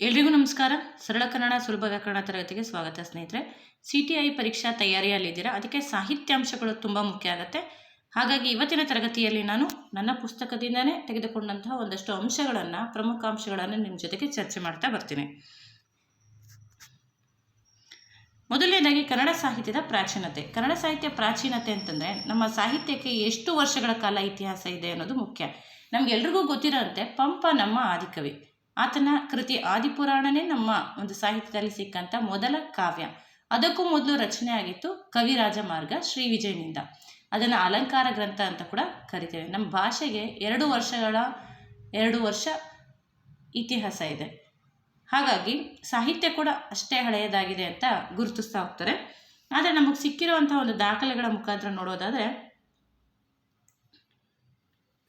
ಎಲ್ರಿಗೂ ನಮಸ್ಕಾರ. ಸರಳ ಕನ್ನಡ, ಸುಲಭ ವ್ಯಾಕರಣ ತರಗತಿಗೆ ಸ್ವಾಗತ ಸ್ನೇಹಿತರೆ. ಸಿ ಟಿ ಐ ಪರೀಕ್ಷಾ ತಯಾರಿಯಲ್ಲಿದ್ದೀರಾ? ಅದಕ್ಕೆ ಸಾಹಿತ್ಯಾಂಶಗಳು ತುಂಬ ಮುಖ್ಯ ಆಗುತ್ತೆ. ಹಾಗಾಗಿ ಇವತ್ತಿನ ತರಗತಿಯಲ್ಲಿ ನಾನು ನನ್ನ ಪುಸ್ತಕದಿಂದನೇ ತೆಗೆದುಕೊಂಡಂತಹ ಒಂದಷ್ಟು ಅಂಶಗಳನ್ನು, ಪ್ರಮುಖ ಅಂಶಗಳನ್ನು ನಿಮ್ಮ ಜೊತೆಗೆ ಚರ್ಚೆ ಮಾಡ್ತಾ ಬರ್ತೀನಿ. ಮೊದಲನೇದಾಗಿ ಕನ್ನಡ ಸಾಹಿತ್ಯದ ಪ್ರಾಚೀನತೆ. ಕನ್ನಡ ಸಾಹಿತ್ಯ ಪ್ರಾಚೀನತೆ ಅಂತಂದರೆ ನಮ್ಮ ಸಾಹಿತ್ಯಕ್ಕೆ ಎಷ್ಟು ವರ್ಷಗಳ ಕಾಲ ಇತಿಹಾಸ ಇದೆ ಅನ್ನೋದು ಮುಖ್ಯ. ನಮಗೆಲ್ರಿಗೂ ಗೊತ್ತಿರೋಂತೆ, ಪಂಪ ನಮ್ಮ ಆದಿಕವಿ. ಆತನ ಕೃತಿ ಆದಿಪುರಾಣನೇ ನಮ್ಮ ಒಂದು ಸಾಹಿತ್ಯದಲ್ಲಿ ಸಿಕ್ಕಂಥ ಮೊದಲ ಕಾವ್ಯ. ಅದಕ್ಕೂ ಮೊದಲು ರಚನೆ ಆಗಿತ್ತು ಕವಿರಾಜ ಮಾರ್ಗ ಶ್ರೀ ವಿಜಯನಿಂದ. ಅದನ್ನು ಅಲಂಕಾರ ಗ್ರಂಥ ಅಂತ ಕೂಡ ಕರಿತೇವೆ. ನಮ್ಮ ಭಾಷೆಗೆ ಎರಡು ವರ್ಷಗಳ, ಎರಡು ವರ್ಷ ಇತಿಹಾಸ ಇದೆ. ಹಾಗಾಗಿ ಸಾಹಿತ್ಯ ಕೂಡ ಅಷ್ಟೇ ಹಳೆಯದಾಗಿದೆ ಅಂತ ಗುರುತಿಸ್ತಾ ಹೋಗ್ತಾರೆ. ಆದರೆ ನಮಗೆ ಸಿಕ್ಕಿರುವಂಥ ಒಂದು ದಾಖಲೆಗಳ ಮುಖಾಂತರ ನೋಡೋದಾದರೆ,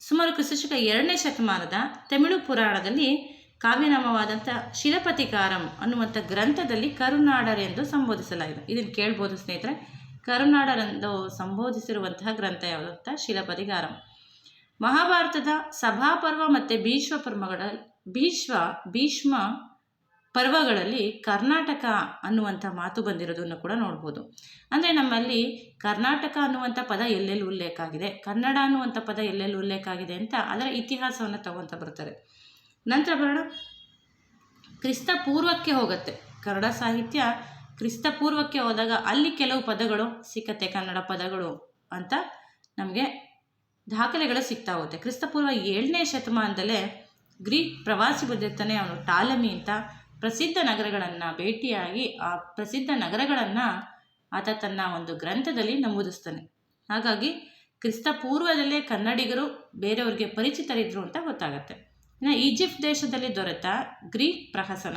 ಸುಮಾರು ಕ್ರಿಸ್ತಶಕ ಎರಡನೇ ಶತಮಾನದ ತಮಿಳು ಪುರಾಣದಲ್ಲಿ ಕಾವ್ಯನಾಮವಾದಂಥ ಶಿಲಪತಿಕಾರಂ ಅನ್ನುವಂಥ ಗ್ರಂಥದಲ್ಲಿ ಕರುನಾಡರೆಂದು ಸಂಬೋಧಿಸಲಾಗಿದೆ. ಇದನ್ನು ಕೇಳ್ಬೋದು ಸ್ನೇಹಿತರೆ. ಕರುನಾಡರೆಂದು ಸಂಬೋಧಿಸಿರುವಂತಹ ಗ್ರಂಥ ಯಾವುದು ಅಂತ? ಶಿಲಪತಿಕಾರಂ. ಮಹಾಭಾರತದ ಸಭಾಪರ್ವ ಮತ್ತು ಭೀಷ್ವ ಪರ್ವಗಳ ಭೀಷ್ಮ ಭೀಷ್ಮ ಪರ್ವಗಳಲ್ಲಿ ಕರ್ನಾಟಕ ಅನ್ನುವಂಥ ಮಾತು ಬಂದಿರೋದನ್ನು ಕೂಡ ನೋಡ್ಬೋದು. ಅಂದರೆ ನಮ್ಮಲ್ಲಿ ಕರ್ನಾಟಕ ಅನ್ನುವಂಥ ಪದ ಎಲ್ಲೆಲ್ಲಿ ಉಲ್ಲೇಖ ಆಗಿದೆ? ಕನ್ನಡ ಅನ್ನುವಂಥ ಪದ ಎಲ್ಲೆಲ್ಲಿ ಉಲ್ಲೇಖ ಆಗಿದೆ ಅಂತ ಅದರ ಇತಿಹಾಸವನ್ನು ತಗೊಂತ ಬರ್ತಾರೆ. ನಂತರ ಬರೋಣ. ಕ್ರಿಸ್ತ ಪೂರ್ವಕ್ಕೆ ಹೋಗುತ್ತೆ. ಕನ್ನಡ ಸಾಹಿತ್ಯ ಕ್ರಿಸ್ತ ಪೂರ್ವಕ್ಕೆ ಹೋದಾಗ ಅಲ್ಲಿ ಕೆಲವು ಪದಗಳು ಸಿಕ್ಕತ್ತೆ, ಕನ್ನಡ ಪದಗಳು ಅಂತ ನಮಗೆ ದಾಖಲೆಗಳು ಸಿಗ್ತಾ ಹೋಗುತ್ತೆ. ಕ್ರಿಸ್ತಪೂರ್ವ ಏಳನೇ ಶತಮಾನದಲ್ಲೇ ಗ್ರೀಕ್ ಪ್ರವಾಸಿ ಬಂದಿರ್ತಾನೆ ಅವನು ಟಾಲಮಿ ಅಂತ. ಪ್ರಸಿದ್ಧ ನಗರಗಳನ್ನು ಭೇಟಿಯಾಗಿ ಆ ಪ್ರಸಿದ್ಧ ನಗರಗಳನ್ನು ಆತ ತನ್ನ ಒಂದು ಗ್ರಂಥದಲ್ಲಿ ನಮೂದಿಸ್ತಾನೆ. ಹಾಗಾಗಿ ಕ್ರಿಸ್ತ ಪೂರ್ವದಲ್ಲೇ ಕನ್ನಡಿಗರು ಬೇರೆಯವ್ರಿಗೆ ಪರಿಚಿತರಿದ್ರು ಅಂತ ಗೊತ್ತಾಗತ್ತೆ. ಇನ್ನು ಈಜಿಪ್ಟ್ ದೇಶದಲ್ಲಿ ದೊರೆತ ಗ್ರೀಕ್ ಪ್ರಹಸನ.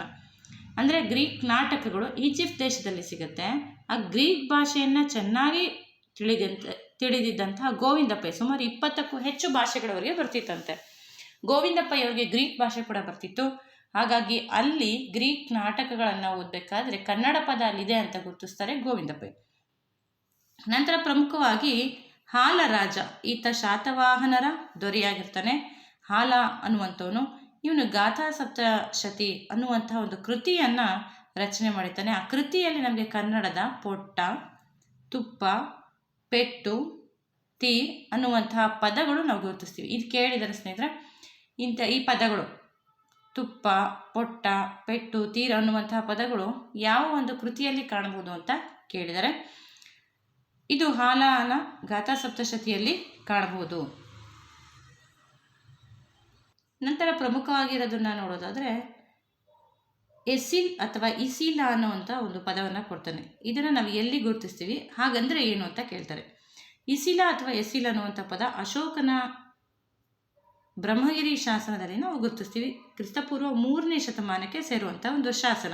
ಅಂದರೆ ಗ್ರೀಕ್ ನಾಟಕಗಳು ಈಜಿಪ್ಟ್ ದೇಶದಲ್ಲಿ ಸಿಗುತ್ತೆ. ಆ ಗ್ರೀಕ್ ಭಾಷೆಯನ್ನು ಚೆನ್ನಾಗಿ ತಿಳಿದಂತ, ತಿಳಿದಿದ್ದಂತಹ ಗೋವಿಂದಪ್ಪ ಸುಮಾರು ಇಪ್ಪತ್ತಕ್ಕೂ ಹೆಚ್ಚು ಭಾಷೆಗಳವರಿಗೆ ಬರ್ತಿತ್ತಂತೆ. ಗೋವಿಂದಪ್ಪ ಇವರಿಗೆ ಗ್ರೀಕ್ ಭಾಷೆ ಕೂಡ ಬರ್ತಿತ್ತು. ಹಾಗಾಗಿ ಅಲ್ಲಿ ಗ್ರೀಕ್ ನಾಟಕಗಳನ್ನು ಓದಬೇಕಾದ್ರೆ ಕನ್ನಡ ಪದ ಅಲ್ಲಿದೆ ಅಂತ ಗುರುತಿಸ್ತಾರೆ ಗೋವಿಂದಪ್ಪ ನಂತರ ಪ್ರಮುಖವಾಗಿ ಹಾಲರಾಜ, ಈತ ಶಾತವಾಹನರ ದೊರೆಯಾಗಿರ್ತಾನೆ. ಹಾಲ ಅನ್ನುವಂಥವನು ಇವನು ಗಾಥಾ ಸಪ್ತಶತಿ ಅನ್ನುವಂಥ ಒಂದು ಕೃತಿಯನ್ನು ರಚನೆ ಮಾಡಿದ್ದಾನೆ. ಆ ಕೃತಿಯಲ್ಲಿ ನಮಗೆ ಕನ್ನಡದ ಪೊಟ್ಟ, ತುಪ್ಪ, ಪೆಟ್ಟು, ತಿ ಅನ್ನುವಂತಹ ಪದಗಳು ನಾವು ಗುರುತಿಸ್ತೀವಿ. ಇದು ಕೇಳಿದರೆ ಸ್ನೇಹಿತರೆ, ಇಂಥ ಈ ಪದಗಳು, ತುಪ್ಪ, ಪೊಟ್ಟ, ಪೆಟ್ಟು ತೀರ ಅನ್ನುವಂತಹ ಪದಗಳು ಯಾವ ಒಂದು ಕೃತಿಯಲ್ಲಿ ಕಾಣಬಹುದು ಅಂತ ಕೇಳಿದರೆ. ಇದು ಹಾಲಾನ ಗಾಥಾ ಸಪ್ತಶತಿಯಲ್ಲಿ ಕಾಣಬಹುದು. ನಂತರ ಪ್ರಮುಖವಾಗಿರೋದನ್ನು ನೋಡೋದಾದರೆ ಎಸಿಲ್ ಅಥವಾ ಇಸಿಲ ಅನ್ನುವಂಥ ಒಂದು ಪದವನ್ನು ಕೊಡ್ತಾನೆ. ಇದನ್ನು ನಾವು ಎಲ್ಲಿ ಗುರುತಿಸ್ತೀವಿ? ಹಾಗಂದರೆ ಏನು ಅಂತ ಕೇಳ್ತಾರೆ. ಇಸಿಲ ಅಥವಾ ಎಸಿಲ್ ಅನ್ನುವಂಥ ಪದ ಅಶೋಕನ ಬ್ರಹ್ಮಗಿರಿ ಶಾಸನದಲ್ಲಿ ನಾವು ಗುರುತಿಸ್ತೀವಿ. ಕ್ರಿಸ್ತಪೂರ್ವ ಮೂರನೇ ಶತಮಾನಕ್ಕೆ ಸೇರುವಂಥ ಒಂದು ಶಾಸನ.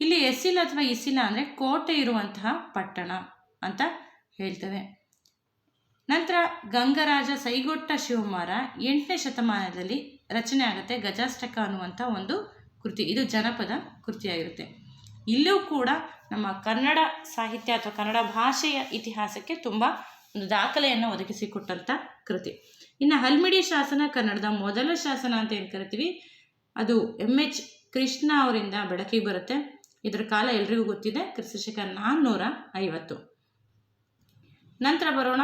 ಇಲ್ಲಿ ಎಸಿಲ್ ಅಥವಾ ಇಸಿಲ ಅಂದರೆ ಕೋಟೆ ಇರುವಂತಹ ಪಟ್ಟಣ ಅಂತ ಹೇಳ್ತೇವೆ. ನಂತರ ಗಂಗರಾಜ ಸೈಗೊಟ್ಟ ಶಿವಮಾರ ಎಂಟನೇ ಶತಮಾನದಲ್ಲಿ ರಚನೆ ಆಗುತ್ತೆ ಗಜಾಷ್ಟಕ ಅನ್ನುವಂಥ ಒಂದು ಕೃತಿ. ಇದು ಜನಪದ ಕೃತಿಯಾಗಿರುತ್ತೆ. ಇಲ್ಲೂ ಕೂಡ ನಮ್ಮ ಕನ್ನಡ ಸಾಹಿತ್ಯ ಅಥವಾ ಕನ್ನಡ ಭಾಷೆಯ ಇತಿಹಾಸಕ್ಕೆ ತುಂಬ ಒಂದು ದಾಖಲೆಯನ್ನು ಒದಗಿಸಿಕೊಟ್ಟಂಥ ಕೃತಿ. ಇನ್ನು ಹಲ್ಮಿಡಿ ಶಾಸನ, ಕನ್ನಡದ ಮೊದಲ ಶಾಸನ ಅಂತ ಏನು ಕರಿತೀವಿ? ಅದು ಎಂ ಎಚ್ ಕೃಷ್ಣ ಅವರಿಂದ ಬೆಳಕಿಗೆ ಬರುತ್ತೆ. ಇದರ ಕಾಲ ಎಲ್ರಿಗೂ ಗೊತ್ತಿದೆ. ಕ್ರಿಸ್ತಶಕ ನಾನ್ನೂರ ಐವತ್ತು. ನಂತರ ಬರೋಣ.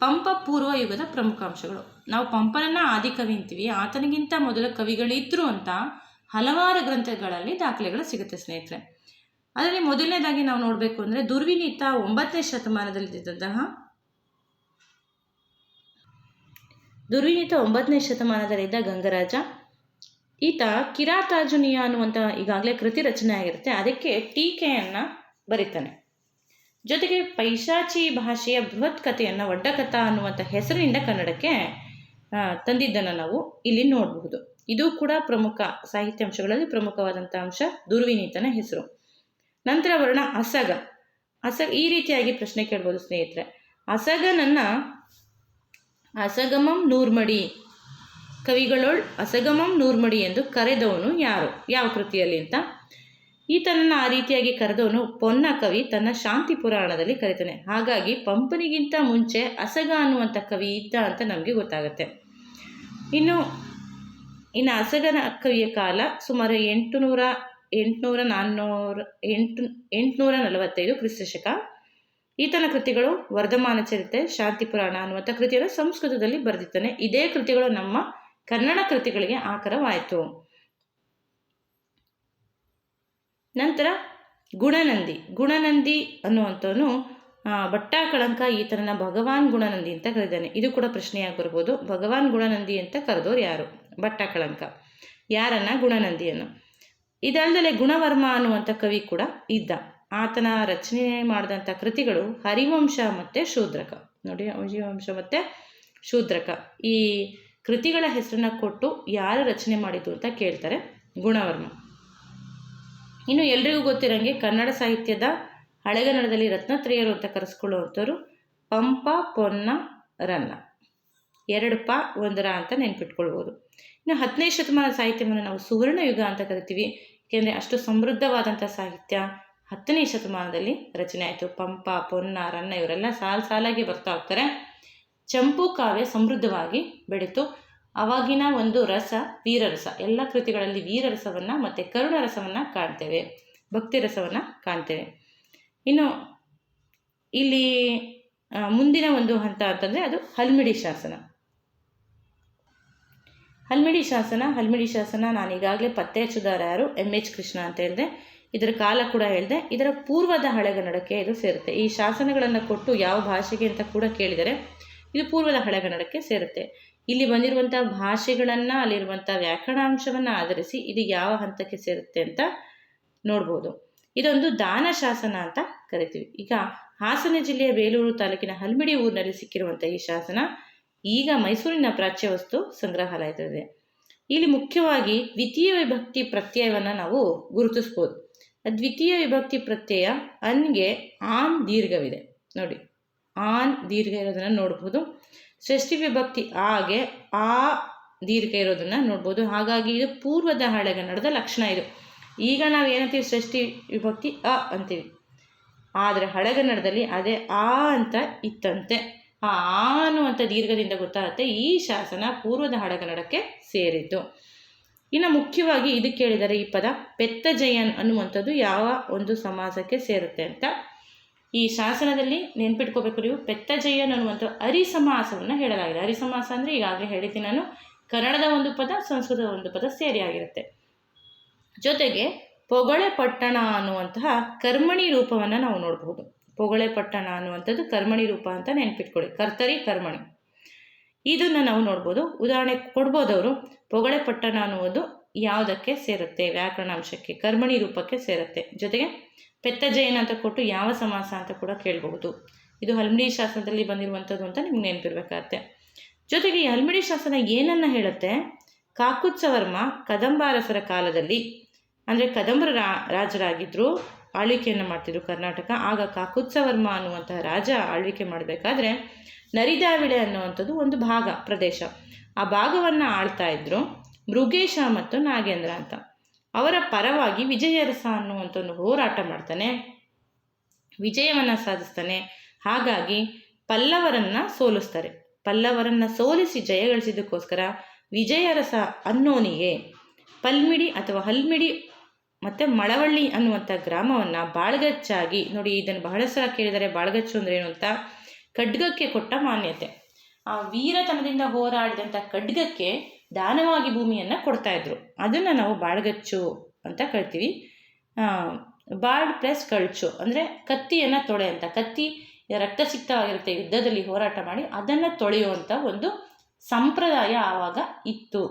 ಪಂಪ ಪೂರ್ವ ಯುಗದ ಪ್ರಮುಖ ಅಂಶಗಳು ನಾವು ಪಂಪನನ್ನ ಆದಿಕವಿ ಅಂತೀವಿ ಆತನಿಗಿಂತ ಮೊದಲ ಕವಿಗಳಿದ್ರು ಅಂತ ಹಲವಾರು ಗ್ರಂಥಗಳಲ್ಲಿ ದಾಖಲೆಗಳು ಸಿಗುತ್ತೆ ಸ್ನೇಹಿತರೆ. ಅದರಲ್ಲಿ ಮೊದಲನೇದಾಗಿ ನಾವು ನೋಡಬೇಕು ಅಂದರೆ ದುರ್ವಿನೀತ ಒಂಬತ್ತನೇ ಶತಮಾನದಲ್ಲಿದ್ದಂತಹ ದುರ್ವಿನೀತ ಒಂಬತ್ತನೇ ಶತಮಾನದಲ್ಲಿದ್ದ ಗಂಗರಾಜ. ಈತ ಕಿರಾತಾರ್ಜುನಿಯ ಅನ್ನುವಂಥ ಈಗಾಗಲೇ ಕೃತಿ ರಚನೆ ಆಗಿರುತ್ತೆ ಅದಕ್ಕೆ ಟೀಕೆಯನ್ನು ಬರೀತಾನೆ. ಜೊತೆಗೆ ಪೈಶಾಚಿ ಭಾಷೆಯ ಬೃಹತ್ ಕಥೆಯನ್ನು ಒಡ್ಡಕಥಾ ಅನ್ನುವಂಥ ಹೆಸರಿನಿಂದ ಕನ್ನಡಕ್ಕೆ ತಂದಿದ್ದನ್ನು ನಾವು ಇಲ್ಲಿ ನೋಡಬಹುದು. ಇದು ಕೂಡ ಪ್ರಮುಖ ಸಾಹಿತ್ಯಾಂಶಗಳಲ್ಲಿ ಪ್ರಮುಖವಾದಂಥ ಅಂಶ, ದುರ್ವಿನೀತನ ಹೆಸರು. ನಂತರ ವರ್ಣ ಅಸಗ. ಅಸಗ, ಈ ರೀತಿಯಾಗಿ ಪ್ರಶ್ನೆ ಕೇಳ್ಬೋದು ಸ್ನೇಹಿತರೆ. ಅಸಗನನ್ನು ಅಸಗಮಂ ನೂರ್ಮಡಿ. ಕವಿಗಳೊಳ್ ಅಸಗಮಂ ನೂರ್ಮಡಿ ಎಂದು ಕರೆದವನು ಯಾರು? ಯಾವ ಕೃತಿಯಲ್ಲಿ ಅಂತ? ಈತನನ್ನು ಆ ರೀತಿಯಾಗಿ ಕರೆದವನು ಪೊನ್ನ ಕವಿ ತನ್ನ ಶಾಂತಿ ಪುರಾಣದಲ್ಲಿ ಕರೀತಾನೆ. ಹಾಗಾಗಿ ಪಂಪನಿಗಿಂತ ಮುಂಚೆ ಅಸಗ ಅನ್ನುವಂಥ ಕವಿ ಇದ್ದ ಅಂತ ನಮಗೆ ಗೊತ್ತಾಗುತ್ತೆ. ಇನ್ನು ಇನ್ನು ಅಸಗನ ಕವಿಯ ಕಾಲ ಸುಮಾರು ಎಂಟುನೂರ ಎಂಟುನೂರ ನಾನ್ನೂರ, ಎಂಟು, ಎಂಟುನೂರ ನಲವತ್ತೈದು ಕ್ರಿಸ್ತಶಕ ಈತನ ಕೃತಿಗಳು ವರ್ಧಮಾನ ಚರಿತೆ ಶಾಂತಿ ಪುರಾಣ ಅನ್ನುವಂಥ ಕೃತಿಯನ್ನು ಸಂಸ್ಕೃತದಲ್ಲಿ ಬರೆದಿದ್ದಾನೆ. ಇದೇ ಕೃತಿಗಳು ನಮ್ಮ ಕನ್ನಡ ಕೃತಿಗಳಿಗೆ ಆಕರವಾಯಿತು. ನಂತರ ಗುಣನಂದಿ. ಗುಣನಂದಿ ಅನ್ನುವಂಥವನು ಭಟ್ಟಾಕಳಂಕ ಈತನನ್ನು ಭಗವಾನ್ ಗುಣನಂದಿ ಅಂತ ಕರೆದಿದ್ದಾನೆ ಇದು ಕೂಡ ಪ್ರಶ್ನೆಯಾಗಿ ಬರ್ಬೋದು ಭಗವಾನ್ ಗುಣನಂದಿ ಅಂತ ಕರೆದೋರು ಯಾರು? ಭಟ್ಟಾಕಳಂಕ ಯಾರನ್ನ? ಗುಣನಂದಿಯನ್ನು. ಇದಲ್ಲದೆ ಗುಣವರ್ಮ ಅನ್ನುವಂಥ ಕವಿ ಕೂಡ ಇದ್ದ. ಆತನ ರಚನೆ ಮಾಡಿದಂಥ ಕೃತಿಗಳು ಹರಿವಂಶ ಮತ್ತು ಶೂದ್ರಕ. ನೋಡಿ, ಹರಿವಂಶ ಮತ್ತು ಶೂದ್ರಕ. ಈ ಕೃತಿಗಳ ಹೆಸರನ್ನ ಕೊಟ್ಟು ಯಾರು ರಚನೆ ಮಾಡಿದ್ದು ಅಂತ ಕೇಳ್ತಾರೆ ಗುಣವರ್ಮ. ಇನ್ನು ಎಲ್ರಿಗೂ ಗೊತ್ತಿರೋಂಗೆ ಕನ್ನಡ ಸಾಹಿತ್ಯದ ಹಳೆಗನ್ನಡದಲ್ಲಿ ರತ್ನತ್ರಯರು ಅಂತ ಕರೆಸ್ಕೊಳ್ಳುವಂಥವ್ರು ಪಂಪ ಪೊನ್ನ ರನ್ನ. ಎರಡು ಪ ಒಂದರ ಅಂತ ನೆನ್ಪಿಟ್ಕೊಳ್ಬೋದು. ಇನ್ನು ಹತ್ತನೇ ಶತಮಾನ ಸಾಹಿತ್ಯವನ್ನು ನಾವು ಸುವರ್ಣ ಯುಗ ಅಂತ ಕರಿತೀವಿ. ಏಕೆಂದರೆ ಅಷ್ಟು ಸಮೃದ್ಧವಾದಂಥ ಸಾಹಿತ್ಯ ಹತ್ತನೇ ಶತಮಾನದಲ್ಲಿ ರಚನೆ ಆಯಿತು. ಪಂಪ, ಪೊನ್ನ, ರನ್ನ ಇವರೆಲ್ಲ ಸಾಲು ಸಾಲಾಗಿ ಬರ್ತಾ ಹೋಗ್ತಾರೆ. ಚಂಪು ಕಾವ್ಯ ಸಮೃದ್ಧವಾಗಿ ಬೆಳೀತು. ಅವಾಗಿನ ಒಂದು ರಸ, ವೀರರಸ. ಎಲ್ಲ ಕೃತಿಗಳಲ್ಲಿ ವೀರರಸವನ್ನು ಮತ್ತು ಕರುಣರಸವನ್ನು ಕಾಣ್ತೇವೆ ಭಕ್ತಿ ರಸವನ್ನು ಕಾಣ್ತೇವೆ. ಇನ್ನು ಇಲ್ಲಿ ಮುಂದಿನ ಒಂದು ಹಂತ ಅಂತಂದರೆ ಅದು ಹಲ್ಮಿಡಿ ಶಾಸನ. ಹಲ್ಮಿಡಿ ಶಾಸನ ಹಲ್ಮಿಡಿ ಶಾಸನ ನಾನು ಈಗಾಗಲೇ ಪತ್ತೆ ಹಚ್ಚುದಾರ ಯಾರು? ಎಂ ಎಚ್ ಕೃಷ್ಣ ಅಂತ ಹೇಳಿದೆ. ಇದರ ಕಾಲ ಕೂಡ ಹೇಳಿದೆ. ಇದರ ಪೂರ್ವದ ಹಳೆಗನ್ನಡಕ್ಕೆ ಇದು ಸೇರುತ್ತೆ. ಈ ಶಾಸನಗಳನ್ನು ಕೊಟ್ಟು ಯಾವ ಭಾಷೆಗೆ ಅಂತ ಕೂಡ ಕೇಳಿದರೆ, ಇದು ಪೂರ್ವದ ಹಳೆಗನ್ನಡಕ್ಕೆ ಸೇರುತ್ತೆ. ಇಲ್ಲಿ ಬಂದಿರುವಂಥ ಭಾಷೆಗಳನ್ನು ಅಲ್ಲಿರುವಂಥ ವ್ಯಾಕರಣಾಂಶವನ್ನು ಆಧರಿಸಿ ಇದು ಯಾವ ಹಂತಕ್ಕೆ ಸೇರುತ್ತೆ ಅಂತ ನೋಡ್ಬೋದು. ಇದೊಂದು ದಾನ ಶಾಸನ ಅಂತ ಕರಿತೀವಿ. ಈಗ ಹಾಸನ ಜಿಲ್ಲೆಯ ಬೇಲೂರು ತಾಲೂಕಿನ ಹಲ್ಮಿಡಿ ಊರಿನಲ್ಲಿ ಸಿಕ್ಕಿರುವಂಥ ಈ ಶಾಸನ ಈಗ ಮೈಸೂರಿನ ಪ್ರಾಚ್ಯ ವಸ್ತು ಸಂಗ್ರಹಾಲಯದಲ್ಲಿದೆ. ಇಲ್ಲಿ ಮುಖ್ಯವಾಗಿ ದ್ವಿತೀಯ ವಿಭಕ್ತಿ ಪ್ರತ್ಯಯವನ್ನು ನಾವು ಗುರುತಿಸ್ಬೋದು. ದ್ವಿತೀಯ ವಿಭಕ್ತಿ ಪ್ರತ್ಯಯ ಅನ್ಗೆ ಆನ್ ದೀರ್ಘವಿದೆ. ನೋಡಿ, ಆನ್ ದೀರ್ಘ ಇರೋದನ್ನು ನೋಡ್ಬೋದು. ಷಷ್ಠಿ ವಿಭಕ್ತಿ ಆಗೆ ಆ ದೀರ್ಘ ಇರೋದನ್ನು ನೋಡ್ಬೋದು. ಹಾಗಾಗಿ ಇದು ಪೂರ್ವದ ಹಳೆಗನ್ನಡದ ಲಕ್ಷಣ ಇದು. ಈಗ ನಾವು ಏನಂತೀವಿ? ಷಷ್ಠಿ ವಿಭಕ್ತಿ ಅ ಅಂತೀವಿ. ಆದರೆ ಹಳೆಗನ್ನಡದಲ್ಲಿ ಅದೇ ಆ ಅಂತ ಇತ್ತಂತೆ. ಆ ಅನ್ನುವಂಥ ದೀರ್ಘದಿಂದ ಗೊತ್ತಾಗುತ್ತೆ ಈ ಶಾಸನ ಪೂರ್ವದ ಹಳೆಗನ್ನಡಕ್ಕೆ ಸೇರಿದ್ದು. ಇನ್ನು ಮುಖ್ಯವಾಗಿ ಇದಕ್ಕೆ ಕೇಳಿದರೆ ಈ ಪದ ಪೆತ್ತಜಯನ್ ಅನ್ನುವಂಥದ್ದು ಯಾವ ಒಂದು ಸಮಾಸಕ್ಕೆ ಸೇರುತ್ತೆ ಅಂತ ಈ ಶಾಸನದಲ್ಲಿ ನೆನ್ಪಿಟ್ಕೋಬೇಕು ನೀವು. ಪೆತ್ತಜಯನ್ ಅನ್ನುವಂಥ ಅರಿಸಮಾಸವನ್ನು ಹೇಳಲಾಗಿದೆ. ಅರಿಸಮಾಸ ಅಂದರೆ ಈಗಾಗಲೇ ಹೇಳಿದ್ದೀನಿ ನಾನು. ಕನ್ನಡದ ಒಂದು ಪದ, ಸಂಸ್ಕೃತದ ಒಂದು ಪದ ಸೇರಿ ಆಗಿರುತ್ತೆ. ಜೊತೆಗೆ ಪೊಗಳೆ ಪಟ್ಟಣ ಅನ್ನುವಂತಹ ಕರ್ಮಣಿ ರೂಪವನ್ನು ನಾವು ನೋಡಬಹುದು. ಪೊಗಳೆ ಪಟ್ಟಣ ಅನ್ನುವಂಥದ್ದು ಕರ್ಮಣಿ ರೂಪ ಅಂತ ನೆನ್ಪಿಟ್ಕೊಳ್ಳಿ. ಕರ್ತರಿ ಕರ್ಮಣಿ. ಇದನ್ನು ನಾವು ನೋಡ್ಬೋದು. ಉದಾಹರಣೆ ಅವರು. ಪೊಗಳೆ ಪಟ್ಟಣ ಅನ್ನುವುದು ಯಾವುದಕ್ಕೆ ಸೇರುತ್ತೆ? ವ್ಯಾಕರಣಾಂಶಕ್ಕೆ, ಕರ್ಮಣಿ ರೂಪಕ್ಕೆ ಸೇರುತ್ತೆ. ಜೊತೆಗೆ ಪೆತ್ತಜಯನ್ ಅಂತ ಕೊಟ್ಟು ಯಾವ ಸಮಾಸ ಅಂತ ಕೂಡ ಕೇಳಬಹುದು. ಇದು ಹಲ್ಮಿಡಿ ಶಾಸನದಲ್ಲಿ ಬಂದಿರುವಂಥದ್ದು ಅಂತ ನಿಮ್ಗೆ ನೆನಪಿರ್ಬೇಕಾಗತ್ತೆ. ಜೊತೆಗೆ ಈ ಹಲ್ಮಿಡಿ ಶಾಸನ ಏನನ್ನು ಹೇಳುತ್ತೆ? ಕಾಕುತ್ಸವರ್ಮ ಕದಂಬಾರಸರ ಕಾಲದಲ್ಲಿ, ಅಂದರೆ ಕದಂಬರ ರಾ ರಾಜರಾಗಿದ್ದರು ಆಳ್ವಿಕೆಯನ್ನು ಮಾಡ್ತಿದ್ರು ಕರ್ನಾಟಕ, ಆಗ ಕಾಕುತ್ಸವರ್ಮ ಅನ್ನುವಂತಹ ರಾಜ ಆಳ್ವಿಕೆ ಮಾಡಬೇಕಾದ್ರೆ ನರಿದಾವಿಳೆ ಅನ್ನುವಂಥದ್ದು ಒಂದು ಭಾಗ, ಪ್ರದೇಶ. ಆ ಭಾಗವನ್ನು ಆಳ್ತಾ ಇದ್ರು ಮೃಗೇಶ ಮತ್ತು ನಾಗೇಂದ್ರ ಅಂತ. ಅವರ ಪರವಾಗಿ ವಿಜಯರಸ ಅನ್ನುವಂಥ ಒಂದು ಹೋರಾಟ ಮಾಡ್ತಾನೆ, ವಿಜಯವನ್ನು ಸಾಧಿಸ್ತಾನೆ. ಹಾಗಾಗಿ ಪಲ್ಲವರನ್ನು ಸೋಲಿಸ್ತಾರೆ. ಪಲ್ಲವರನ್ನು ಸೋಲಿಸಿ ಜಯಗಳಿಸಿದ್ದಕ್ಕೋಸ್ಕರ ವಿಜಯರಸ ಅನ್ನೋನಿಗೆ ಪಲ್ಮಿಡಿ ಅಥವಾ ಹಲ್ಮಿಡಿ ಮತ್ತು ಮಳವಳ್ಳಿ ಅನ್ನುವಂಥ ಗ್ರಾಮವನ್ನು ಬಾಳ್ಗಚ್ಚಾಗಿ, ನೋಡಿ ಇದನ್ನು ಬಹಳ ಸಲ ಕೇಳಿದರೆ, ಬಾಳ್ಗಚ್ಚು ಅಂದರೆ ಏನು ಅಂತ? ಖಡ್ಗಕ್ಕೆ ಕೊಟ್ಟ ಮಾನ್ಯತೆ. ಆ ವೀರತನದಿಂದ ಹೋರಾಡಿದಂಥ ಖಡ್ಗಕ್ಕೆ ದಾನವಾಗಿ ಭೂಮಿಯನ್ನು ಕೊಡ್ತಾಯಿದ್ರು ಅದನ್ನು ನಾವು ಬಾಳ್ಗಚ್ಚು ಅಂತ ಕರಿತೀವಿ. ಬಾಳ್ ಪ್ಲಸ್ ಕಳ್ಚು ಅಂದರೆ ಕತ್ತಿಯನ್ನು ತೊಳೆ ಅಂತ. ಕತ್ತಿ ರಕ್ತಸಿಕ್ತವಾಗಿರುತ್ತೆ, ಯುದ್ಧದಲ್ಲಿ ಹೋರಾಟ ಮಾಡಿ ಅದನ್ನು ತೊಳೆಯುವಂಥ ಒಂದು ಸಂಪ್ರದಾಯ ಆವಾಗ ಇತ್ತು.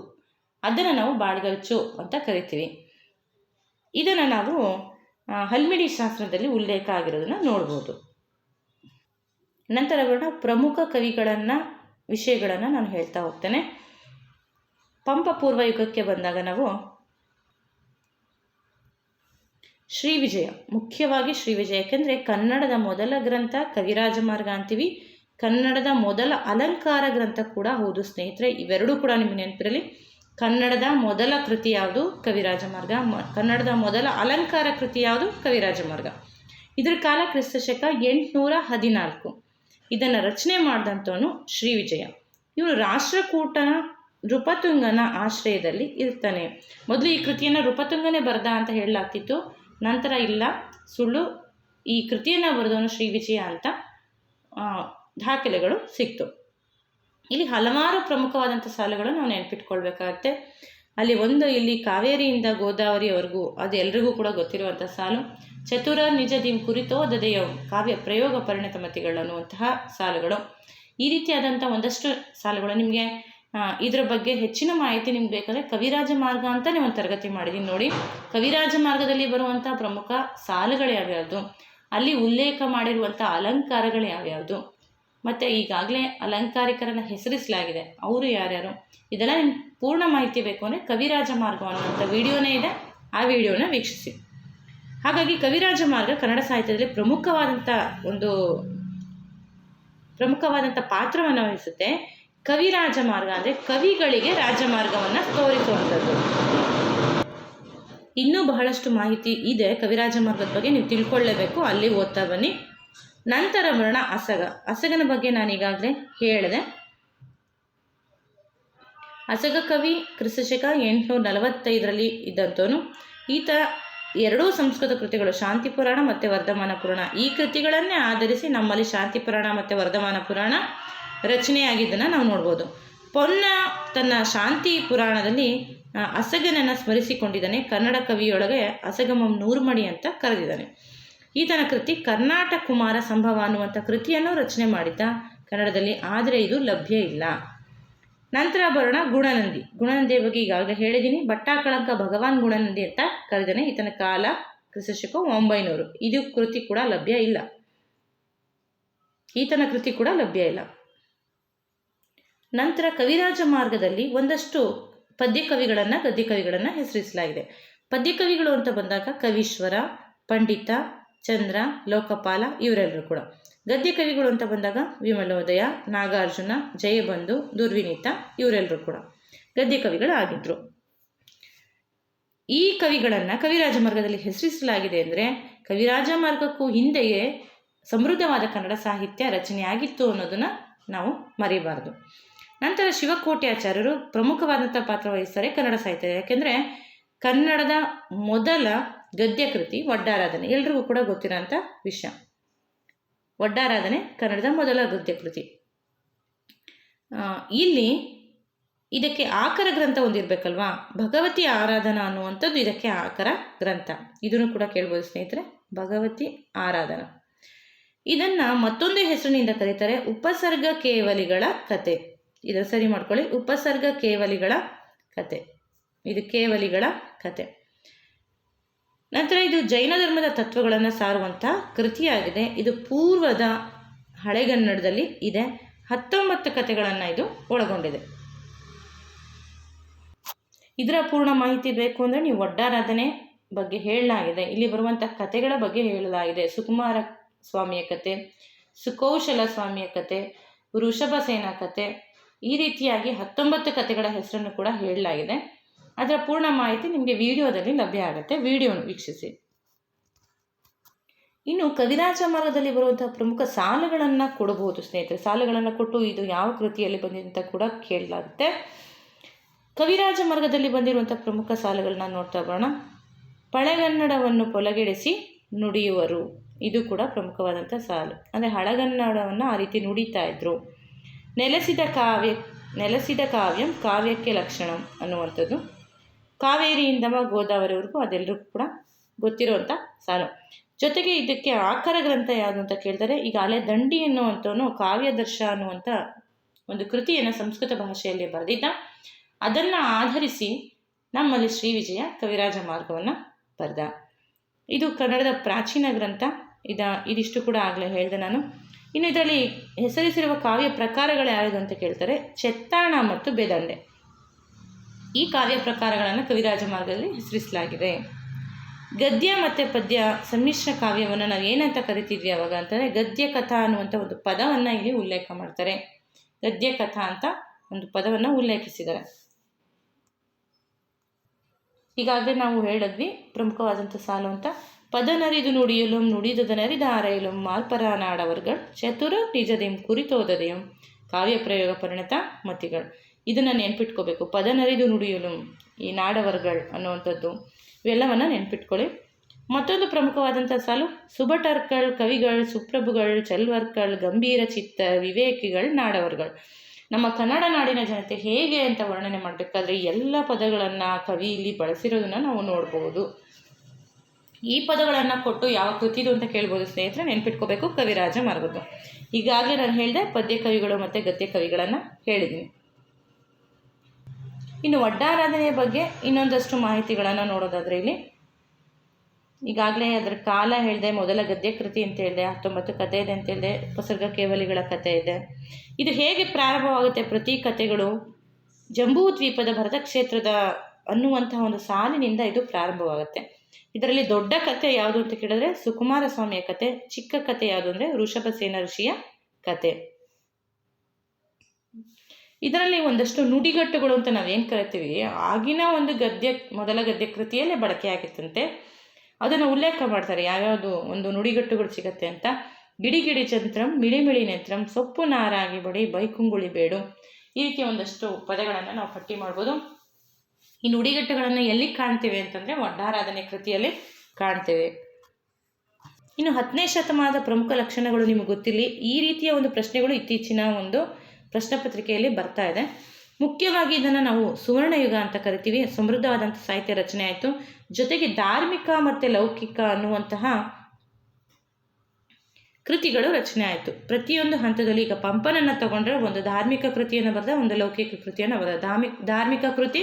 ಅದನ್ನು ನಾವು ಬಾಳ್ಗಚ್ಚು ಅಂತ ಕರಿತೀವಿ. ಇದನ್ನು ನಾವು ಹಲ್ಮಿಡಿ ಶಾಸ್ತ್ರದಲ್ಲಿ ಉಲ್ಲೇಖ ಆಗಿರೋದನ್ನು ನೋಡ್ಬೋದು. ನಂತರ ಪ್ರಮುಖ ಕವಿಗಳನ್ನು, ವಿಷಯಗಳನ್ನು ನಾನು ಹೇಳ್ತಾ ಹೋಗ್ತೇನೆ. ಪಂಪ ಪೂರ್ವ ಯುಗಕ್ಕೆ ಬಂದಾಗ ನಾವು ಶ್ರೀ ವಿಜಯ, ಮುಖ್ಯವಾಗಿ ಶ್ರೀ ವಿಜಯ. ಯಾಕೆಂದರೆ ಕನ್ನಡದ ಮೊದಲ ಗ್ರಂಥ ಕವಿರಾಜ ಮಾರ್ಗ ಅಂತೀವಿ. ಕನ್ನಡದ ಮೊದಲ ಅಲಂಕಾರ ಗ್ರಂಥ ಕೂಡ ಹೌದು ಸ್ನೇಹಿತರೆ. ಇವೆರಡೂ ಕೂಡ ನಿಮ್ಮ ನೆನಪಿರಲಿ. ಕನ್ನಡದ ಮೊದಲ ಕೃತಿ ಯಾವುದು? ಕವಿರಾಜ ಮಾರ್ಗ. ಕನ್ನಡದ ಮೊದಲ ಅಲಂಕಾರ ಕೃತಿ ಯಾವುದು? ಕವಿರಾಜ ಮಾರ್ಗ. ಇದರ ಕಾಲ ಕ್ರಿಸ್ತಶಕ ಎಂಟುನೂರ ಹದಿನಾಲ್ಕು. ಇದನ್ನು ರಚನೆ ಮಾಡಿದಂಥವನು ಶ್ರೀ ವಿಜಯ. ಇವರು ರಾಷ್ಟ್ರಕೂಟ ನೃಪತುಂಗನ ಆಶ್ರಯದಲ್ಲಿ ಇರ್ತಾನೆ. ಮೊದಲು ಈ ಕೃತಿಯನ್ನು ನೃಪತುಂಗನೇ ಬರೆದ ಅಂತ ಹೇಳಲಾಗ್ತಿತ್ತು. ನಂತರ ಇಲ್ಲ. ಸುಳ್ಳು. ಈ ಕೃತಿಯನ್ನು ಬರೆದವನು ಶ್ರೀ ವಿಜಯ ಅಂತ ದಾಖಲೆಗಳು ಸಿಕ್ತು. ಇಲ್ಲಿ ಹಲವಾರು ಪ್ರಮುಖವಾದಂಥ ಸಾಲುಗಳು ನಾವು ನೆನಪಿಟ್ಕೊಳ್ಬೇಕಾಗತ್ತೆ. ಅಲ್ಲಿ ಒಂದು, ಇಲ್ಲಿ ಕಾವೇರಿಯಿಂದ ಗೋದಾವರಿವರೆಗೂ, ಅದು ಎಲ್ರಿಗೂ ಕೂಡ ಗೊತ್ತಿರುವಂಥ ಸಾಲು. ಚತುರ ನಿಜ ದಿಂ ಕುರಿತೋ ದದೆಯ, ಕಾವ್ಯ ಪ್ರಯೋಗ ಪರಿಣತ ಮತಿಗಳು ಅನ್ನುವಂತಹ ಸಾಲುಗಳು. ಈ ರೀತಿಯಾದಂಥ ಒಂದಷ್ಟು ಸಾಲುಗಳು ನಿಮಗೆ ಇದರ ಬಗ್ಗೆ ಹೆಚ್ಚಿನ ಮಾಹಿತಿ ನಿಮ್ಗೆ ಬೇಕಾದರೆ ಕವಿರಾಜ ಮಾರ್ಗ ಅಂತಲೇ ಒಂದು ತರಗತಿ ಮಾಡಿದ್ದೀನಿ ನೋಡಿ. ಕವಿರಾಜ ಮಾರ್ಗದಲ್ಲಿ ಬರುವಂಥ ಪ್ರಮುಖ ಸಾಲುಗಳು ಯಾವ್ಯಾವುದು? ಅಲ್ಲಿ ಉಲ್ಲೇಖ ಮಾಡಿರುವಂಥ ಅಲಂಕಾರಗಳು ಯಾವ್ಯಾವುದು? ಮತ್ತು ಈಗಾಗಲೇ ಅಲಂಕಾರಿಕರನ್ನು ಹೆಸರಿಸಲಾಗಿದೆ. ಅವರು ಯಾರ್ಯಾರು? ಇದೆಲ್ಲ ನಿಮ್ಗೆ ಪೂರ್ಣ ಮಾಹಿತಿ ಬೇಕು ಅಂದರೆ ಕವಿರಾಜ ಮಾರ್ಗ ಅನ್ನುವಂಥ ವಿಡಿಯೋನೇ ಇದೆ. ಆ ವಿಡಿಯೋನ ವೀಕ್ಷಿಸಿ. ಹಾಗಾಗಿ ಕವಿರಾಜ ಮಾರ್ಗ ಕನ್ನಡ ಸಾಹಿತ್ಯದಲ್ಲಿ ಪ್ರಮುಖವಾದಂಥ ಒಂದು ಪ್ರಮುಖವಾದಂಥ ಪಾತ್ರವನ್ನು ವಹಿಸುತ್ತೆ. ಕವಿರಾಜ ಮಾರ್ಗ ಅಂದರೆ ಕವಿಗಳಿಗೆ ರಾಜಮಾರ್ಗವನ್ನು ತೋರಿಸುವಂಥದ್ದು. ಇನ್ನೂ ಬಹಳಷ್ಟು ಮಾಹಿತಿ ಇದೆ ಕವಿರಾಜ ಮಾರ್ಗದ ಬಗ್ಗೆ ನೀವು ತಿಳ್ಕೊಳ್ಳೇಬೇಕು. ಅಲ್ಲಿ ಓದ್ತಾ ಬನ್ನಿ. ನಂತರ ಬರೋಣ ಅಸಗ. ಅಸಗನ ಬಗ್ಗೆ ನಾನು ಈಗಾಗಲೇ ಹೇಳಿದೆ. ಅಸಗ ಕವಿ ಕ್ರಿಸ್ತಶಕ ಎಂಟುನೂರ ನಲವತ್ತೈದರಲ್ಲಿ ಇದ್ದಂಥವನು ಈತ ಎರಡೂ ಸಂಸ್ಕೃತ ಕೃತಿಗಳು ಶಾಂತಿ ಪುರಾಣ ಮತ್ತು ವರ್ಧಮಾನ ಪುರಾಣ. ಈ ಕೃತಿಗಳನ್ನೇ ಆಧರಿಸಿ ನಮ್ಮಲ್ಲಿ ಶಾಂತಿ ಪುರಾಣ ಮತ್ತು ವರ್ಧಮಾನ ಪುರಾಣ ರಚನೆಯಾಗಿದ್ದನ್ನು ನಾವು ನೋಡ್ಬೋದು. ಪೊನ್ನ ತನ್ನ ಶಾಂತಿ ಪುರಾಣದಲ್ಲಿ ಅಸಗನನ್ನು ಸ್ಮರಿಸಿಕೊಂಡಿದ್ದಾನೆ. ಕನ್ನಡ ಕವಿಯೊಳಗೆ ಅಸಗಮಂ ನೂರ್ಮಣಿ ಅಂತ ಕರೆದಿದ್ದಾನೆ. ಈತನ ಕೃತಿ ಕರ್ನಾಟಕ ಕುಮಾರ ಸಂಭವ ಅನ್ನುವಂಥ ಕೃತಿಯನ್ನು ರಚನೆ ಮಾಡಿದ್ದ ಕನ್ನಡದಲ್ಲಿ, ಆದರೆ ಇದು ಲಭ್ಯ ಇಲ್ಲ. ನಂತರ ಬರೋಣ ಗುಣನಂದಿ. ಗುಣನಂದಿಯ ಬಗ್ಗೆ ಈಗಾಗಲೇ ಹೇಳಿದ್ದೀನಿ. ಬಟ್ಟಾಕಳಂಕ ಭಗವಾನ್ ಗುಣನಂದಿ ಅಂತ ಕರೆದಾನೆ ಈತನ ಕಾಲ ಕ್ರಿಸ್ತಶಕ ಒಂಬೈನೂರು. ಇದು ಕೃತಿ ಕೂಡ ಲಭ್ಯ ಇಲ್ಲ. ಈತನ ಕೃತಿ ಕೂಡ ಲಭ್ಯ ಇಲ್ಲ. ನಂತರ ಕವಿರಾಜ ಮಾರ್ಗದಲ್ಲಿ ಒಂದಷ್ಟು ಪದ್ಯ ಕವಿಗಳನ್ನು ಗದ್ಯ ಕವಿಗಳನ್ನು ಹೆಸರಿಸಲಾಗಿದೆ. ಪದ್ಯ ಕವಿಗಳು ಅಂತ ಬಂದಾಗ ಕವೀಶ್ವರ, ಪಂಡಿತ, ಚಂದ್ರ, ಲೋಕಪಾಲ ಇವರೆಲ್ಲರೂ ಕೂಡ. ಗದ್ಯ ಕವಿಗಳು ಅಂತ ಬಂದಾಗ ವಿಮಲೋದಯ, ನಾಗಾರ್ಜುನ, ಜಯಬಂಧು, ದುರ್ವಿನೀತ ಇವರೆಲ್ಲರೂ ಕೂಡ ಗದ್ಯ ಕವಿಗಳು ಆಗಿದ್ರು. ಈ ಕವಿಗಳನ್ನು ಕವಿರಾಜ ಮಾರ್ಗದಲ್ಲಿ ಹೆಸರಿಸಲಾಗಿದೆ ಅಂದರೆ ಕವಿರಾಜ ಮಾರ್ಗಕ್ಕೂ ಹಿಂದೆಯೇ ಸಮೃದ್ಧವಾದ ಕನ್ನಡ ಸಾಹಿತ್ಯ ರಚನೆಯಾಗಿತ್ತು ಅನ್ನೋದನ್ನು ನಾವು ಮರಿಬಾರ್ದು. ನಂತರ ಶಿವಕೋಟ್ಯಾಚಾರ್ಯರು ಪ್ರಮುಖವಾದಂಥ ಪಾತ್ರ ವಹಿಸ್ತಾರೆ ಕನ್ನಡ ಸಾಹಿತ್ಯ ಯಾಕೆಂದರೆ ಕನ್ನಡದ ಮೊದಲ ಗದ್ಯ ಕೃತಿ ಒಡ್ಡಾರಾಧನೆ ಎಲ್ರಿಗೂ ಕೂಡ ಗೊತ್ತಿರೋಂಥ ವಿಷಯ. ಒಡ್ಡಾರಾಧನೆ ಕನ್ನಡದ ಮೊದಲ ಗದ್ಯ ಕೃತಿ ಇಲ್ಲಿ ಇದಕ್ಕೆ ಆಕರ ಗ್ರಂಥ ಒಂದಿರಬೇಕಲ್ವಾ? ಭಗವತಿ ಆರಾಧನಾ ಅನ್ನುವಂಥದ್ದು ಇದಕ್ಕೆ ಆಕರ ಗ್ರಂಥ. ಇದನ್ನು ಕೂಡ ಕೇಳ್ಬೋದು ಸ್ನೇಹಿತರೆ. ಭಗವತಿ ಆರಾಧನಾ. ಇದನ್ನು ಮತ್ತೊಂದು ಹೆಸರಿನಿಂದ ಕರೀತಾರೆ ಉಪಸರ್ಗ ಕೇವಲಿಗಳ ಕತೆ. ಇದರ ಸರಿ ಮಾಡ್ಕೊಳ್ಳಿ. ಉಪಸರ್ಗ ಕೇವಲಿಗಳ ಕತೆ. ಇದು ಕೇವಲಿಗಳ ಕತೆ. ನಂತರ ಇದು ಜೈನ ಧರ್ಮದ ತತ್ವಗಳನ್ನು ಸಾರುವಂಥ ಕೃತಿಯಾಗಿದೆ. ಇದು ಪೂರ್ವದ ಹಳೆಗನ್ನಡದಲ್ಲಿ ಇದೆ. ಹತ್ತೊಂಬತ್ತು ಕಥೆಗಳನ್ನು ಇದು ಒಳಗೊಂಡಿದೆ. ಇದರ ಪೂರ್ಣ ಮಾಹಿತಿ ಬೇಕು ಅಂದರೆ ನೀವು ಒಡ್ಡಾರಾಧನೆ ಬಗ್ಗೆ ಹೇಳಲಾಗಿದೆ. ಇಲ್ಲಿ ಬರುವಂಥ ಕಥೆಗಳ ಬಗ್ಗೆ ಹೇಳಲಾಗಿದೆ. ಸುಕುಮಾರ ಸ್ವಾಮಿಯ ಕತೆ, ಸುಕೌಶಲ ಸ್ವಾಮಿಯ ಕತೆ ವೃಷಭಸೇನಾ ಕತೆ ಈ ರೀತಿಯಾಗಿ ಹತ್ತೊಂಬತ್ತು ಕಥೆಗಳ ಹೆಸರನ್ನು ಕೂಡ ಹೇಳಲಾಗಿದೆ. ಅದರ ಪೂರ್ಣ ಮಾಹಿತಿ ನಿಮಗೆ ವಿಡಿಯೋದಲ್ಲಿ ಲಭ್ಯ ಆಗುತ್ತೆ. ವಿಡಿಯೋನ ವೀಕ್ಷಿಸಿ. ಇನ್ನು ಕವಿರಾಜ ಮಾರ್ಗದಲ್ಲಿ ಬರುವಂಥ ಪ್ರಮುಖ ಸಾಲುಗಳನ್ನು ಕೊಡಬಹುದು ಸ್ನೇಹಿತರೆ. ಸಾಲುಗಳನ್ನು ಕೊಟ್ಟು ಇದು ಯಾವ ಕೃತಿಯಲ್ಲಿ ಬಂದಿದೆ ಅಂತ ಕೂಡ ಕೇಳಲಾಗುತ್ತೆ. ಕವಿರಾಜ ಮಾರ್ಗದಲ್ಲಿ ಬಂದಿರುವಂಥ ಪ್ರಮುಖ ಸಾಲುಗಳನ್ನ ನೋಡ್ತಾ ಬರೋಣ. ಪಳೆಗನ್ನಡವನ್ನು ಪೊಲಗೆಡಿಸಿ ನುಡಿಯುವರು. ಇದು ಕೂಡ ಪ್ರಮುಖವಾದಂಥ ಸಾಲು. ಅಂದರೆ ಹಳಗನ್ನಡವನ್ನು ಆ ರೀತಿ ನುಡಿತಾ ಇದ್ರು. ನೆಲೆಸಿದ ಕಾವ್ಯ, ನೆಲೆಸಿದ ಕಾವ್ಯಂ ಕಾವ್ಯಕ್ಕೆ ಲಕ್ಷಣಂ ಅನ್ನುವಂಥದ್ದು. ಕಾವೇರಿಯಿಂದ ಗೋದಾವರಿವರೆಗೂ ಅದೆಲ್ಲರಿಗೂ ಕೂಡ ಗೊತ್ತಿರುವಂಥ ಸಾಲು. ಜೊತೆಗೆ ಇದಕ್ಕೆ ಆಕರ ಗ್ರಂಥ ಯಾವುದು ಅಂತ ಕೇಳ್ತಾರೆ, ಈಗ ಅಲೆ ದಂಡಿ ಎನ್ನುವಂಥವನು ಕಾವ್ಯದರ್ಶ ಅನ್ನುವಂಥ ಒಂದು ಕೃತಿಯನ್ನು ಸಂಸ್ಕೃತ ಭಾಷೆಯಲ್ಲಿ ಬರೆದಿದ್ದ. ಅದನ್ನು ಆಧರಿಸಿ ನಮ್ಮಲ್ಲಿ ಶ್ರೀ ವಿಜಯ ಕವಿರಾಜ ಮಾರ್ಗವನ್ನು ಬರೆದ. ಇದು ಕನ್ನಡದ ಪ್ರಾಚೀನ ಗ್ರಂಥ. ಇದ ಇದಿಷ್ಟು ಕೂಡ ಆಗಲೇ ಹೇಳಿದೆ ನಾನು. ಇನ್ನು ಇದರಲ್ಲಿ ಹೆಸರಿಸಿರುವ ಕಾವ್ಯ ಪ್ರಕಾರಗಳು ಯಾವುದು ಅಂತ ಕೇಳ್ತಾರೆ. ಚೆತ್ತಾಣ ಮತ್ತು ಬೆದಂಡೆ. ಈ ಕಾವ್ಯ ಪ್ರಕಾರಗಳನ್ನು ಕವಿರಾಜ ಮಾರ್ಗದಲ್ಲಿ ಹೆಸರಿಸಲಾಗಿದೆ. ಗದ್ಯ ಮತ್ತು ಪದ್ಯ ಸಮ್ಮಿಶ್ರ ಕಾವ್ಯವನ್ನು ನಾವು ಏನಂತ ಕರಿತಿದ್ವಿ ಅವಾಗ ಅಂತಂದರೆ ಗದ್ಯ ಕಥಾ ಅನ್ನುವಂಥ ಒಂದು ಪದವನ್ನು ಇಲ್ಲಿ ಉಲ್ಲೇಖ ಮಾಡ್ತಾರೆ. ಗದ್ಯ ಕಥಾ ಅಂತ ಒಂದು ಪದವನ್ನು ಉಲ್ಲೇಖಿಸಿದ್ದಾರೆ. ಈಗಾಗಲೇ ನಾವು ಹೇಳಿದ್ವಿ ಪ್ರಮುಖವಾದಂಥ ಸಾಲು ಅಂತ. ಪದನರಿದು ನುಡಿಯಲು ನುಡಿದದನರಿದ ಆರೈಲು ಮಾಲ್ಪರಾನಾಡವರ್ಗಳು ಚತುರ ನಿಜದೆಂ ಕುರಿತೋದದೆಯಂ ಕಾವ್ಯ ಪ್ರಯೋಗ ಪರಿಣತ ಮತಿಗಳು. ಇದನ್ನು ನೆನ್ಪಿಟ್ಕೋಬೇಕು. ಪದನರಿದು ನುಡಿಯಲು ಈ ನಾಡವರ್ಗಳು ಅನ್ನುವಂಥದ್ದು. ಇವೆಲ್ಲವನ್ನು ನೆನ್ಪಿಟ್ಕೊಳ್ಳಿ. ಮತ್ತೊಂದು ಪ್ರಮುಖವಾದಂಥ ಸಾಲು, ಸುಭಟರ್ಕಳ್, ಕವಿಗಳು, ಸುಪ್ರಭುಗಳು, ಚಲ್ವರ್ಕಳ್, ಗಂಭೀರ ಚಿತ್ತ, ವಿವೇಕಿಗಳು, ನಾಡವರ್ಗಳು. ನಮ್ಮ ಕನ್ನಡ ನಾಡಿನ ಜನತೆ ಹೇಗೆ ಅಂತ ವರ್ಣನೆ ಮಾಡಬೇಕಾದ್ರೆ ಎಲ್ಲ ಪದಗಳನ್ನು ಕವಿ ಇಲ್ಲಿ ಬಳಸಿರೋದನ್ನು ನಾವು ನೋಡ್ಬೋದು. ಈ ಪದಗಳನ್ನು ಕೊಟ್ಟು ಯಾವ ಕೃತಿದು ಅಂತ ಕೇಳ್ಬೋದು ಸ್ನೇಹಿತರೆ, ನೆನ್ಪಿಟ್ಕೋಬೇಕು, ಕವಿರಾಜ ಮಾರ್ಗದ್ದು. ಈಗಾಗಲೇ ನಾನು ಹೇಳಿದೆ, ಪದ್ಯ ಕವಿಗಳು ಮತ್ತು ಗದ್ಯ ಕವಿಗಳನ್ನು ಹೇಳಿದ್ದೀನಿ ಇನ್ನು ಒಡ್ಡಾರಾಧನೆಯ ಬಗ್ಗೆ ಇನ್ನೊಂದಷ್ಟು ಮಾಹಿತಿಗಳನ್ನು ನೋಡೋದಾದರೆ ಇಲ್ಲಿ. ಈಗಾಗಲೇ ಅದರ ಕಾಲ ಹೇಳಿದೆ, ಮೊದಲ ಗದ್ಯ ಕೃತಿ ಅಂತ ಹೇಳಿದೆ, ಹತ್ತೊಂಬತ್ತು ಕಥೆ ಇದೆ ಅಂತ ಹೇಳಿದೆ, ಉಪಸರ್ಗ ಕೇವಲಿಗಳ ಕಥೆ ಇದೆ. ಇದು ಹೇಗೆ ಪ್ರಾರಂಭವಾಗುತ್ತೆ? ಪ್ರತಿ ಕತೆಗಳು ಜಂಬೂ ದ್ವೀಪದ ಭರತಕ್ಷೇತ್ರದ ಅನ್ನುವಂತಹ ಒಂದು ಸಾಲಿನಿಂದ ಇದು ಪ್ರಾರಂಭವಾಗುತ್ತೆ. ಇದರಲ್ಲಿ ದೊಡ್ಡ ಕಥೆ ಯಾವುದು ಅಂತ ಕೇಳಿದ್ರೆ ಸುಕುಮಾರ ಸ್ವಾಮಿಯ ಕತೆ, ಚಿಕ್ಕ ಕಥೆ ಯಾವುದು ಅಂದರೆ ಋಷಭಸೇನ ಋಷಿಯ ಕತೆ. ಇದರಲ್ಲಿ ಒಂದಷ್ಟು ನುಡಿಗಟ್ಟುಗಳು ಅಂತ ನಾವೇನು ಕರಿತೀವಿ? ಆಗಿನ ಒಂದು ಗದ್ಯ, ಮೊದಲ ಗದ್ಯ ಕೃತಿಯಲ್ಲೇ ಬಳಕೆ ಆಗಿತ್ತಂತೆ. ಅದನ್ನು ಉಲ್ಲೇಖ ಮಾಡ್ತಾರೆ, ಯಾವ್ಯಾವುದು ಒಂದು ನುಡಿಗಟ್ಟುಗಳು ಸಿಗತ್ತೆ ಅಂತ. ಗಿಡಿ ಗಿಡಿ ಚಂತ್ರಂ ಮಿಳಿಮಿಳಿ ನೆತ್ರಂ, ಸೊಪ್ಪು ನಾರಾಗಿ ಬಡಿ, ಬೈಕುಂಗುಳಿ ಬೇಡು. ಈ ರೀತಿಯ ಒಂದಷ್ಟು ಪದಗಳನ್ನು ನಾವು ಪಟ್ಟಿ ಮಾಡ್ಬೋದು. ಈ ನುಡಿಗಟ್ಟುಗಳನ್ನು ಎಲ್ಲಿ ಕಾಣ್ತೇವೆ ಅಂತಂದರೆ ಒಡ್ಡಾರಾಧನೆ ಕೃತಿಯಲ್ಲಿ ಕಾಣ್ತೇವೆ. ಇನ್ನು ಹತ್ತನೇ ಶತಮಾನದ ಪ್ರಮುಖ ಲಕ್ಷಣಗಳು ನಿಮಗೆ ಗೊತ್ತಿಲ್ಲ ಈ ರೀತಿಯ ಒಂದು ಪ್ರಶ್ನೆಗಳು ಇತ್ತೀಚಿನ ಒಂದು ಪ್ರಶ್ನೆ ಪತ್ರಿಕೆಯಲ್ಲಿ ಬರ್ತಾ ಇದೆ. ಮುಖ್ಯವಾಗಿ ಇದನ್ನು ನಾವು ಸುವರ್ಣಯುಗ ಅಂತ ಕರಿತೀವಿ ಸಮೃದ್ಧವಾದಂಥ ಸಾಹಿತ್ಯ ರಚನೆ ಆಯಿತು. ಜೊತೆಗೆ ಧಾರ್ಮಿಕ ಮತ್ತು ಲೌಕಿಕ ಅನ್ನುವಂತಹ ಕೃತಿಗಳು ರಚನೆ ಆಯಿತು. ಪ್ರತಿಯೊಂದು ಹಂತದಲ್ಲಿ ಈಗ ಪಂಪನನ್ನು ತಗೊಂಡ್ರೆ ಒಂದು ಧಾರ್ಮಿಕ ಕೃತಿಯನ್ನು ಬರೆದ, ಒಂದು ಲೌಕಿಕ ಕೃತಿಯನ್ನು ಬರೆದ. ಧಾರ್ಮಿಕ ಧಾರ್ಮಿಕ ಕೃತಿ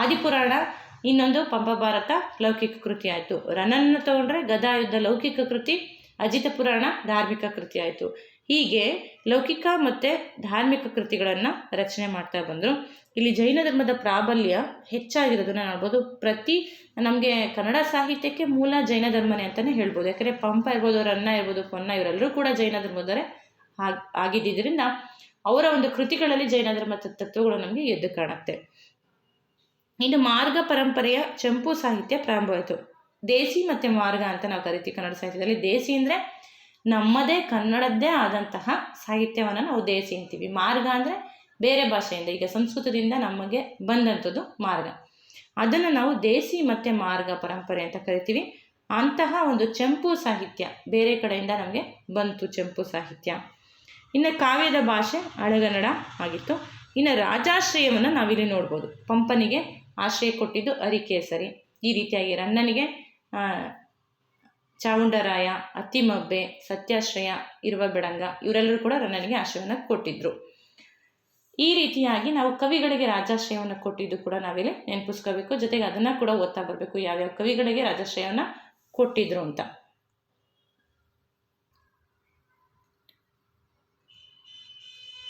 ಆದಿಪುರಾಣ, ಇನ್ನೊಂದು ಪಂಪ ಭಾರತ ಲೌಕಿಕ ಕೃತಿ ಆಯಿತು. ರನನ್ನು ತಗೊಂಡ್ರೆ ಗದಾಯುದ್ಧ ಲೌಕಿಕ ಕೃತಿ ಅಜಿತ ಪುರಾಣ ಧಾರ್ಮಿಕ ಕೃತಿ ಆಯಿತು. ಹೀಗೆ ಲೌಕಿಕ ಮತ್ತು ಧಾರ್ಮಿಕ ಕೃತಿಗಳನ್ನು ರಚನೆ ಮಾಡ್ತಾ ಬಂದರು. ಇಲ್ಲಿ ಜೈನ ಧರ್ಮದ ಪ್ರಾಬಲ್ಯ ಹೆಚ್ಚಾಗಿರೋದನ್ನು ನೋಡ್ಬೋದು. ಪ್ರತಿ ನಮಗೆ ಕನ್ನಡ ಸಾಹಿತ್ಯಕ್ಕೆ ಮೂಲ ಜೈನ ಧರ್ಮನೇ ಅಂತಲೇ ಹೇಳ್ಬೋದು. ಯಾಕಂದರೆ ಪಂಪ ಇರ್ಬೋದು, ರನ್ನ ಇರ್ಬೋದು, ಪೊನ್ನ ಇವರೆಲ್ಲರೂ ಕೂಡ ಜೈನ ಧರ್ಮದವರೇ ಆಗಿ ಆಗಿದ್ದರಿಂದ ಅವರ ಒಂದು ಕೃತಿಗಳಲ್ಲಿ ಜೈನ ಧರ್ಮ ತತ್ವಗಳು ನಮಗೆ ಎದ್ದು ಕಾಣುತ್ತೆ. ಇನ್ನು ಮಾರ್ಗ ಪರಂಪರೆಯ ಚಂಪು ಸಾಹಿತ್ಯ ಪ್ರಾರಂಭವಾಯಿತು. ದೇಸಿ ಮತ್ತು ಮಾರ್ಗ ಅಂತ ನಾವು ಕರಿತೀವಿ ಕನ್ನಡ ಸಾಹಿತ್ಯದಲ್ಲಿ. ದೇಸಿ ಅಂದರೆ ನಮ್ಮದೇ ಕನ್ನಡದ್ದೇ ಆದಂತಹ ಸಾಹಿತ್ಯವನ್ನು ನಾವು ದೇಸಿ ಅಂತೀವಿ. ಮಾರ್ಗ ಅಂದರೆ ಬೇರೆ ಭಾಷೆಯಿಂದ, ಈಗ ಸಂಸ್ಕೃತದಿಂದ ನಮಗೆ ಬಂದಂಥದ್ದು ಮಾರ್ಗ. ಅದನ್ನು ನಾವು ದೇಸಿ ಮತ್ತು ಮಾರ್ಗ ಪರಂಪರೆ ಅಂತ ಕರಿತೀವಿ. ಅಂತಹ ಒಂದು ಚಂಪು ಸಾಹಿತ್ಯ ಬೇರೆ ಕಡೆಯಿಂದ ನಮಗೆ ಬಂತು ಚಂಪು ಸಾಹಿತ್ಯ. ಇನ್ನು ಕಾವ್ಯದ ಭಾಷೆ ಹಳೆಗನ್ನಡ ಆಗಿತ್ತು. ಇನ್ನು ರಾಜಾಶ್ರಯವನ್ನು ನಾವಿಲ್ಲಿ ನೋಡ್ಬೋದು. ಪಂಪನಿಗೆ ಆಶ್ರಯ ಕೊಟ್ಟಿದ್ದು ಅರಿಕೇಸರಿ ಈ ರೀತಿಯಾಗಿ ರನ್ನನಿಗೆ ಚಾವುಂಡರಾಯ ಅತಿಮಬ್ಬೆ ಸತ್ಯಾಶ್ರಯ, ಇರುವ ಬೆಡಂಗ ಇವರೆಲ್ಲರೂ ಕೂಡ ರನ್ನನಿಗೆ ಆಶ್ರಯವನ್ನು ಕೊಟ್ಟಿದ್ರು. ಈ ರೀತಿಯಾಗಿ ನಾವು ಕವಿಗಳಿಗೆ ರಾಜಾಶ್ರಯವನ್ನು ಕೊಟ್ಟಿದ್ದು ಕೂಡ ನಾವಿಲ್ಲಿ ನೆನಪಿಸ್ಕೋಬೇಕು. ಜೊತೆಗೆ ಅದನ್ನು ಕೂಡ ಓದ್ತಾ ಬರಬೇಕು. ಯಾವ್ಯಾವ ಕವಿಗಳಿಗೆ ರಾಜಾಶ್ರಯವನ್ನು ಕೊಟ್ಟಿದ್ರು ಅಂತ.